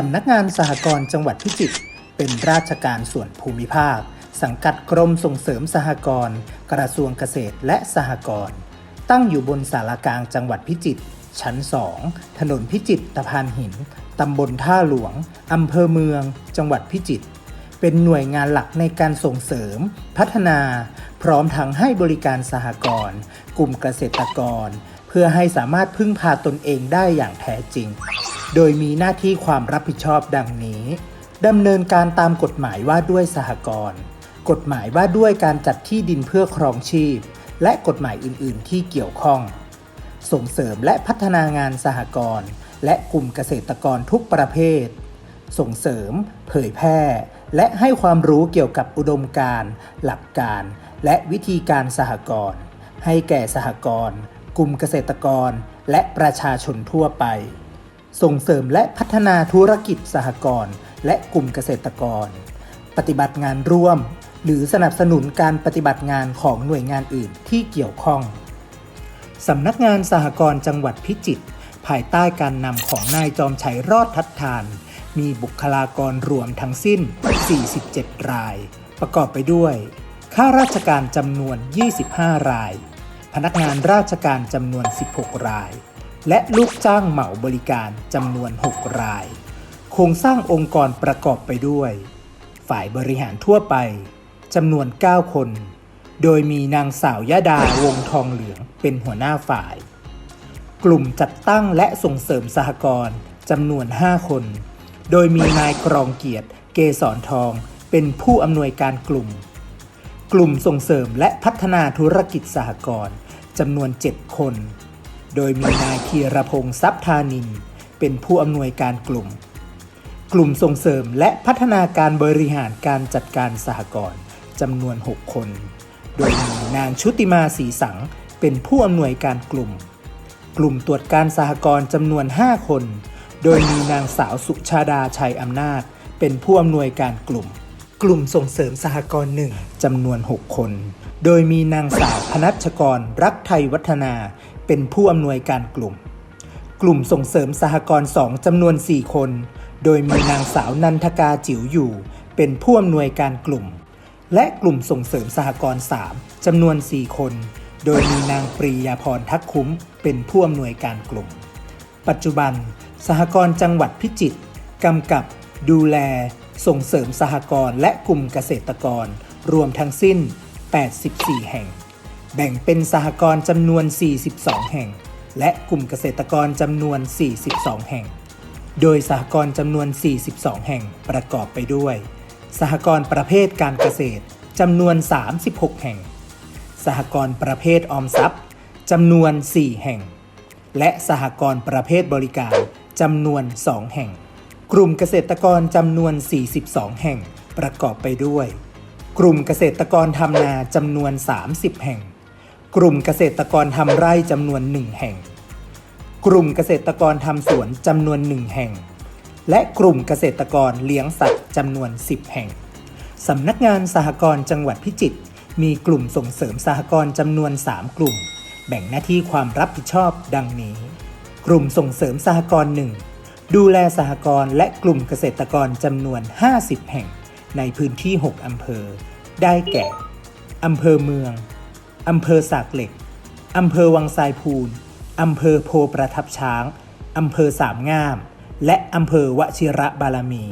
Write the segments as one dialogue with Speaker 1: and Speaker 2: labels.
Speaker 1: สำนักงานสหกรณ์จังหวัดพิจิตรเป็นราชการส่วนภูมิภาค สังกัดกรมส่งเสริมสหกรณ์กระทรวงเกษตรและสหกรณ์ตั้งอยู่บนสารกลางจังหวัดพิจิตรชั้น 2 ถนนพิจิตรตะพานหิน ตำบลท่าหลวง อำเภอเมือง จังหวัดพิจิตรเป็นหน่วยงานหลักในการส่งเสริม พัฒนา พร้อมทั้งให้บริการสหกรณ์กลุ่มเกษตรกร เพื่อให้สามารถพึ่งพาตนเองได้อย่างแท้จริง โดยมีหน้าที่ความรับผิดชอบดังนี้ดำเนินการตามกฎหมายว่าด้วยสหกรณ์กฎหมายว่าด้วยการจัดที่ดินเพื่อครองชีพ และกฎหมายอื่น ๆ ที่เกี่ยวข้อง ส่งเสริมและพัฒนางานสหกรณ์และกลุ่มเกษตรกรทุกประเภท ส่งเสริม เผยแพร่ และให้ความรู้เกี่ยวกับอุดมการณ์ หลักการ และวิธีการสหกรณ์ให้แก่สหกรณ์กลุ่มเกษตรกร และประชาชนทั่วไป ส่งเสริมและพัฒนาธุรกิจสหกรณ์และกลุ่มเกษตรกร ปฏิบัติงานร่วม หรือสนับสนุนการปฏิบัติงานของหน่วยงานอื่นที่เกี่ยวข้องสำนักงานสหกรณ์จังหวัดพิจิตรภายใต้การนำของนายจอมชัยรอดทัดทาน มีบุคลากรรวมทั้งสิ้น 47 ราย ประกอบไปด้วย ข้าราชการจำนวน 25 ราย พนักงานราชการจำนวน 16 ราย และลูกจ้างเหมาบริการจำนวน 6 ราย โครงสร้างองค์กรประกอบไปด้วย ฝ่ายบริหารทั่วไปจำนวน 9 คน โดยมีนางสาวยาดาวงทองเหลืองเป็นหัวหน้าฝ่าย กลุ่มจัดตั้งและส่งเสริมสหกรณ์จำนวน 5 คน โดยมีนายกรองเกียรติ เกษรทองเป็นผู้อำนวยการกลุ่ม กลุ่มส่งเสริมและพัฒนาธุรกิจสหกรณ์จำนวน 7 คน โดยมีนายธีรพงศ์ทรัพธานิน เป็นผู้อำนวยการกลุ่ม กลุ่มส่งเสริมและพัฒนาการบริหารการจัดการสหกรณ์จำนวน 6 คน โดยมีนางชุติมาศรีสัง เป็นผู้อำนวยการกลุ่ม กลุ่มตรวจการสหกรณ์จำนวน 5 คน โดยมีนางสาวสุชาดาชัยอำนาจ เป็นผู้อำนวยการกลุ่ม กลุ่มส่งเสริมสหกรณ์หนึ่งจำนวน 6 คน โดยมีนางสาวพนัชกรรักไทยวัฒนา เป็นผู้อำนวยการกลุ่ม กลุ่มส่งเสริมสหกรณ์สองจำนวน 4 คน โดยมีนางสาวนันทกาจิ๋วอยู่ เป็นผู้อำนวยการกลุ่ม และกลุ่มส่งเสริมสหกรณ์3จำนวน 4 คน โดยมีนางปรียาพรทักคุ้ม เป็นผู้อำนวยการกลุ่ม ปัจจุบัน สหกรณ์จังหวัดพิจิตรกำกับ ดูแล ส่งเสริมสหกรณ์และกลุ่มเกษตรกร รวมทั้งสิ้น 84 แห่ง แบ่งเป็นสหกรณ์จำนวน 42 แห่ง และกลุ่มเกษตรกรจำนวน 42 แห่ง โดยสหกรณ์จำนวน 42 แห่งประกอบไปด้วย สหกรณ์ประเภทการเกษตรจำนวน 36 แห่ง สหกรณ์ประเภทออมทรัพย์จำนวน 4 แห่ง และสหกรณ์ประเภทบริการจำนวน 2 แห่ง กลุ่มเกษตรกรจำนวน 42 แห่งประกอบไปด้วย กลุ่มเกษตรกรทำนาจำนวน 30 แห่ง กลุ่มเกษตรกรทำไร่จำนวน1แห่ง กลุ่มเกษตรกรทำสวนจำนวน1แห่ง และกลุ่มเกษตรกรเลี้ยงสัตว์จำนวน 10 แห่งสำนักงานสหกรณ์จังหวัดพิจิตรมีกลุ่มส่งเสริมสหกรณ์จำนวน 3 กลุ่ม แบ่งหน้าที่ความรับผิดชอบดังนี้ กลุ่มส่งเสริมสหกรณ์หนึ่งดูแลสหกรณ์และกลุ่มเกษตรกรจำนวน 50 แห่ง ในพื้นที่ 6 อำเภอ ได้แก่ อำเภอเมือง อำเภอสากเหล็ก อำเภอวังทรายพูน อำเภอโพประทับช้าง อำเภอสามงาม และอำเภอวชิระบารมี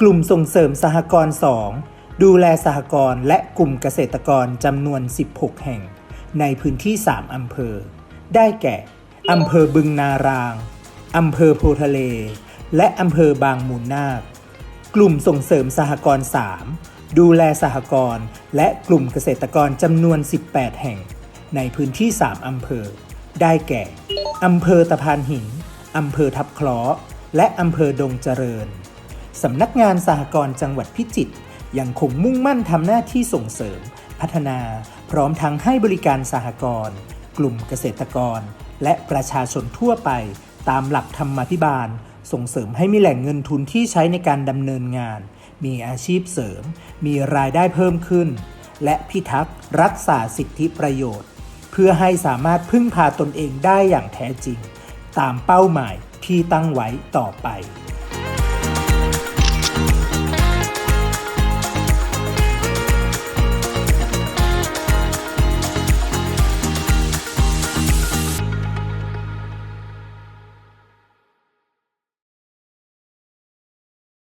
Speaker 1: กลุ่มส่งเสริมสหกรณ์2ดูแลสหกรณ์และกลุ่มเกษตรกรจำนวน 16 แห่ง ในพื้นที่ 3 อำเภอ ได้แก่ อำเภอบึงนาราง อำเภอโพทะเล และอำเภอบางมูลนาค กลุ่มส่งเสริมสหกรณ์3 ดูแลสหกรณ์และกลุ่มเกษตรกรจำนวน 18 แห่ง ในพื้นที่ 3 อำเภอ ได้แก่ อำเภอตะพานหิน อำเภอทับเคราะห์และอำเภอดงเจริญ สำนักงานสหกรณ์จังหวัดพิจิตรยังคงมุ่งมั่นทำหน้าที่ส่งเสริม พัฒนาพร้อมทั้งให้บริการสหกรณ์กลุ่มเกษตรกร และประชาชนทั่วไป ตามหลักธรรมาภิบาล ส่งเสริมให้มีแหล่งเงินทุนที่ใช้ในการดำเนินงาน มีอาชีพเสริม มีรายได้เพิ่มขึ้น และพิทักษ์รักษาสิทธิประโยชน์ เพื่อให้สามารถพึ่งพาตนเองได้อย่างแท้จริง ตามเป้าหมายที่ตั้งไว้ต่อไป